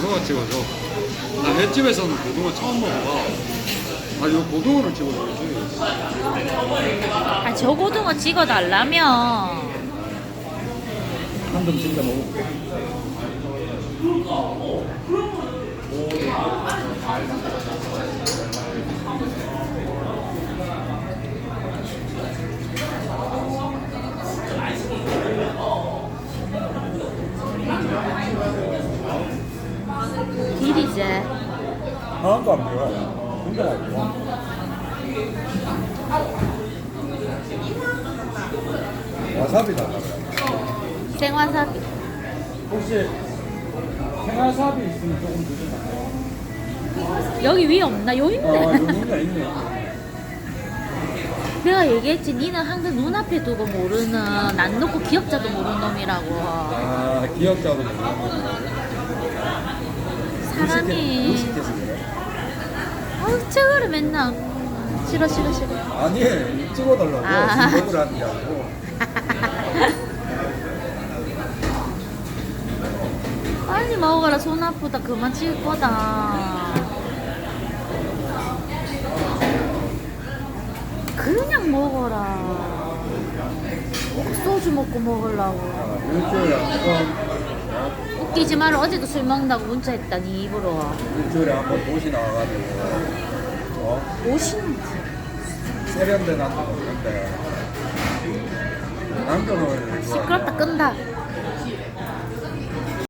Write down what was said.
고등어 찍어줘. 나 횟집에서는 고등어 처음 먹어봐. 아, 이거 고등어를 찍어줘야지. 아, 저 고등어 찍어달라며. 한점 진짜 먹을게. 이제. 하나도 안 매워. 진짜 맛있어. 와사비 달라 그래. 생와사비. 혹시 생화사비 있으면 조금 드시나? 여기 위에 없나? 여기 아, 있네. 여기가 있네. 내가 얘기했지. 니는 항상 눈앞에 두고 모르는, 난 놓고 기억자도 모르는 놈이라고. 아, 기억자도 모르는 사람이. 그래. 아우, 저거를 맨날. 싫어, 싫어, 싫어. 아니, 찍어달라고. 아. 지금 먹으라는 게 아니고. 빨리 먹어라. 손 아프다. 그만 찍을 거다. 그냥 먹어라. 소주 먹고 먹으려고. 아, 일주일에 한 번, 웃기지 마라. 어제도 술 먹는다고 문자했다. 니 입으로. 일주일에 한 번 도시 나와가지고, 어? 오신 세련된 한도 먹는데, 남편은 시끄럽다. 끈다.